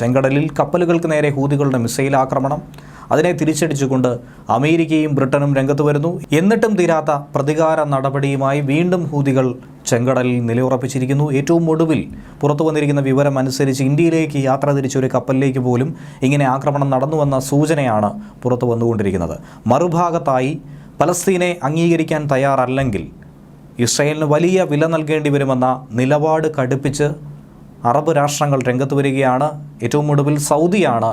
ചെങ്കടലിൽ കപ്പലുകൾക്ക് നേരെ ഹൂതികളുടെ മിസൈൽ ആക്രമണം. അതിനെ തിരിച്ചടിച്ചുകൊണ്ട് അമേരിക്കയും ബ്രിട്ടനും രംഗത്ത് വരുന്നു. എന്നിട്ടും തീരാത്ത പ്രതികാര നടപടിയുമായി വീണ്ടും ഹൂതികൾ ചെങ്കടലിൽ നിലയുറപ്പിച്ചിരിക്കുന്നു. ഏറ്റവും ഒടുവിൽ പുറത്തു വന്നിരിക്കുന്ന വിവരം അനുസരിച്ച് ഇന്ത്യയിലേക്ക് യാത്ര തിരിച്ച ഒരു കപ്പലിലേക്ക് പോലും ഇങ്ങനെ ആക്രമണം നടന്നുവെന്ന സൂചനയാണ് പുറത്തു വന്നുകൊണ്ടിരിക്കുന്നത്. മറുഭാഗത്തായി പലസ്തീനെ അംഗീകരിക്കാൻ തയ്യാറല്ലെങ്കിൽ ഇസ്രയേലിന് വലിയ വില നൽകേണ്ടി വരുമെന്ന നിലപാട് കടുപ്പിച്ച് അറബ് രാഷ്ട്രങ്ങൾ രംഗത്ത് വരികയാണ്. ഏറ്റവും ഒടുവിൽ സൗദിയാണ്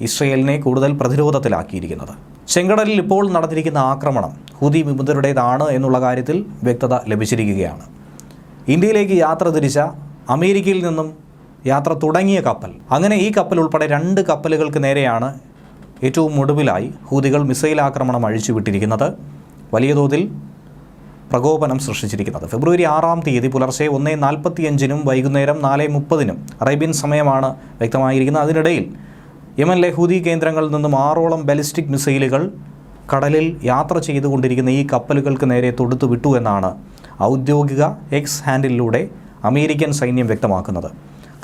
ഇസ്രയേലിനെ കൂടുതൽ പ്രതിരോധത്തിലാക്കിയിരിക്കുന്നത്. ചെങ്കടലിൽ ഇപ്പോൾ നടന്നിരിക്കുന്ന ആക്രമണം ഹുദി വിമുദ്ധരുടേതാണ് എന്നുള്ള കാര്യത്തിൽ വ്യക്തത ലഭിച്ചിരിക്കുകയാണ്. ഇന്ത്യയിലേക്ക് യാത്ര തിരിച്ച അമേരിക്കയിൽ നിന്നും യാത്ര തുടങ്ങിയ കപ്പൽ. അങ്ങനെ ഈ കപ്പൽ ഉൾപ്പെടെ രണ്ട് കപ്പലുകൾക്ക് നേരെയാണ് ഏറ്റവും ഒടുവിലായി ഹൂതികൾ മിസൈൽ ആക്രമണം അഴിച്ചുവിട്ടിരിക്കുന്നത്. വലിയ തോതിൽ പ്രകോപനം സൃഷ്ടിച്ചിരിക്കുന്നത്. ഫെബ്രുവരി ആറാം തീയതി പുലർച്ചെ ഒന്നേ നാൽപ്പത്തിയഞ്ചിനും വൈകുന്നേരം നാല് മുപ്പതിനും അറേബ്യൻ സമയമാണ് വ്യക്തമായിരിക്കുന്നത്. അതിനിടയിൽ യമനിലെ ഹൂതി കേന്ദ്രങ്ങളിൽ നിന്നും ആറോളം ബാലിസ്റ്റിക് മിസൈലുകൾ കടലിൽ യാത്ര ചെയ്തുകൊണ്ടിരിക്കുന്ന ഈ കപ്പലുകൾക്ക് നേരെ തൊടുത്തു വിട്ടു എന്നാണ് ഔദ്യോഗിക എക്സ് ഹാൻഡിലൂടെ അമേരിക്കൻ സൈന്യം വ്യക്തമാക്കുന്നത്.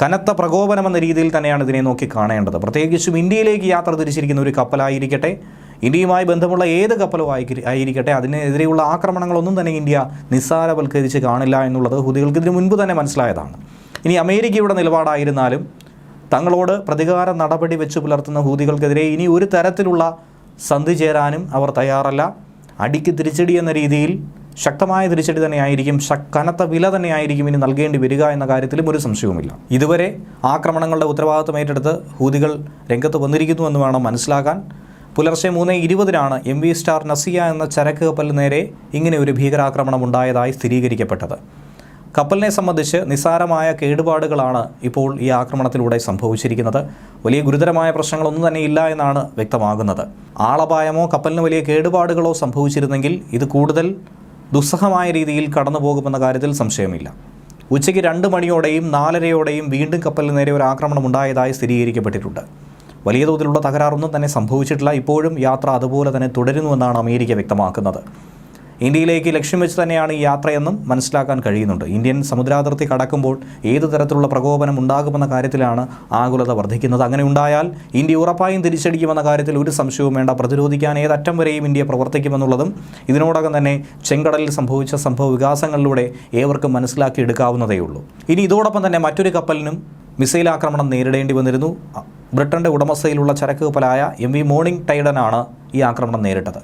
കനത്ത പ്രകോപനമെന്ന രീതിയിൽ തന്നെയാണ് ഇതിനെ നോക്കി കാണേണ്ടത്. പ്രത്യേകിച്ചും ഇന്ത്യയിലേക്ക് യാത്ര തിരിച്ചിരിക്കുന്ന ഒരു കപ്പലായിരിക്കട്ടെ ഇന്ത്യയുമായി ബന്ധമുള്ള ഏത് കപ്പലും ആയിരി- ആയിരിക്കട്ടെ അതിനെതിരെയുള്ള ആക്രമണങ്ങളൊന്നും തന്നെ ഇന്ത്യ നിസ്സാരവൽക്കരിച്ച് കാണില്ല എന്നുള്ളത് ഹുദികൾക്ക് ഇതിനു മുൻപ് തന്നെ മനസ്സിലായതാണ്. ഇനി അമേരിക്കയുടെ നിലപാടായിരുന്നാലും തങ്ങളോട് പ്രതികാര നടപടി വെച്ച് പുലർത്തുന്ന ഹൂതികൾക്കെതിരെ ഇനി ഒരു തരത്തിലുള്ള സന്ധി ചേരാനും അവർ തയ്യാറല്ല. അടിക്ക് തിരിച്ചടി എന്ന രീതിയിൽ ശക്തമായ തിരിച്ചടി തന്നെയായിരിക്കും കനത്ത വില തന്നെയായിരിക്കും ഇനി നൽകേണ്ടി വരിക എന്ന കാര്യത്തിലും ഒരു സംശയവുമില്ല. ഇതുവരെ ആക്രമണങ്ങളുടെ ഉത്തരവാദിത്തം ഏറ്റെടുത്ത് ഹൂതികൾ രംഗത്ത് വന്നിരിക്കുന്നു എന്ന് വേണം മനസ്സിലാക്കാൻ. പുലർച്ചെ മൂന്ന് ഇരുപതിനാണ് എം വി സ്റ്റാർ നസിയ എന്ന ചരക്ക് കപ്പലിന് നേരെ ഇങ്ങനെ ഒരു ഭീകരാക്രമണം ഉണ്ടായതായി സ്ഥിരീകരിക്കപ്പെട്ടത്. കപ്പലിനെ സംബന്ധിച്ച് നിസ്സാരമായ കേടുപാടുകളാണ് ഇപ്പോൾ ഈ ആക്രമണത്തിലൂടെ സംഭവിച്ചിരിക്കുന്നത്. വലിയ ഗുരുതരമായ പ്രശ്നങ്ങളൊന്നും തന്നെ ഇല്ല എന്നാണ് വ്യക്തമാകുന്നത്. ആളപായമോ കപ്പലിന് വലിയ കേടുപാടുകളോ സംഭവിച്ചിരുന്നെങ്കിൽ ഇത് കൂടുതൽ ദുസ്സഹമായ രീതിയിൽ കടന്നു പോകുമെന്ന കാര്യത്തിൽ സംശയമില്ല. ഉച്ചയ്ക്ക് രണ്ട് മണിയോടെയും നാലരയോടെയും വീണ്ടും കപ്പലിന് നേരെ ഒരു ആക്രമണം ഉണ്ടായതായി സ്ഥിരീകരിക്കപ്പെട്ടിട്ടുണ്ട്. വലിയ തോതിലുള്ള തകരാറൊന്നും തന്നെ സംഭവിച്ചിട്ടില്ല. ഇപ്പോഴും യാത്ര അതുപോലെ തന്നെ തുടരുന്നുവെന്നാണ് അമേരിക്ക വ്യക്തമാക്കുന്നത്. ഇന്ത്യയിലേക്ക് ലക്ഷ്യം വെച്ച് തന്നെയാണ് ഈ യാത്രയെന്നും മനസ്സിലാക്കാൻ കഴിയുന്നുണ്ട്. ഇന്ത്യൻ സമുദ്രാതിർത്തി കടക്കുമ്പോൾ ഏത് തരത്തിലുള്ള പ്രകോപനം ഉണ്ടാകുമെന്ന കാര്യത്തിലാണ് ആകുലത വർദ്ധിക്കുന്നത്. അങ്ങനെ ഉണ്ടായാൽ ഇന്ത്യ ഉറപ്പായും തിരിച്ചടിക്കുമെന്ന കാര്യത്തിൽ ഒരു സംശയവും വേണ്ട. പ്രതിരോധിക്കാൻ ഏതറ്റം വരെയും ഇന്ത്യ പ്രവർത്തിക്കുമെന്നുള്ളതും ഇതിനോടകം തന്നെ ചെങ്കടലിൽ സംഭവിച്ച സംഭവ വികാസങ്ങളിലൂടെ ഏവർക്കും മനസ്സിലാക്കിയെടുക്കാവുന്നതേ ഉള്ളൂ ഇനി ഇതോടൊപ്പം തന്നെ മറ്റൊരു കപ്പലിനും മിസൈൽ ആക്രമണം നേരിടേണ്ടി വന്നിരുന്നു. ബ്രിട്ടന്റെ ഉടമസ്ഥയിലുള്ള ചരക്ക് കപ്പലായ എം വി മോർണിംഗ് ടൈഡനാണ് ഈ ആക്രമണം നേരിട്ടത്.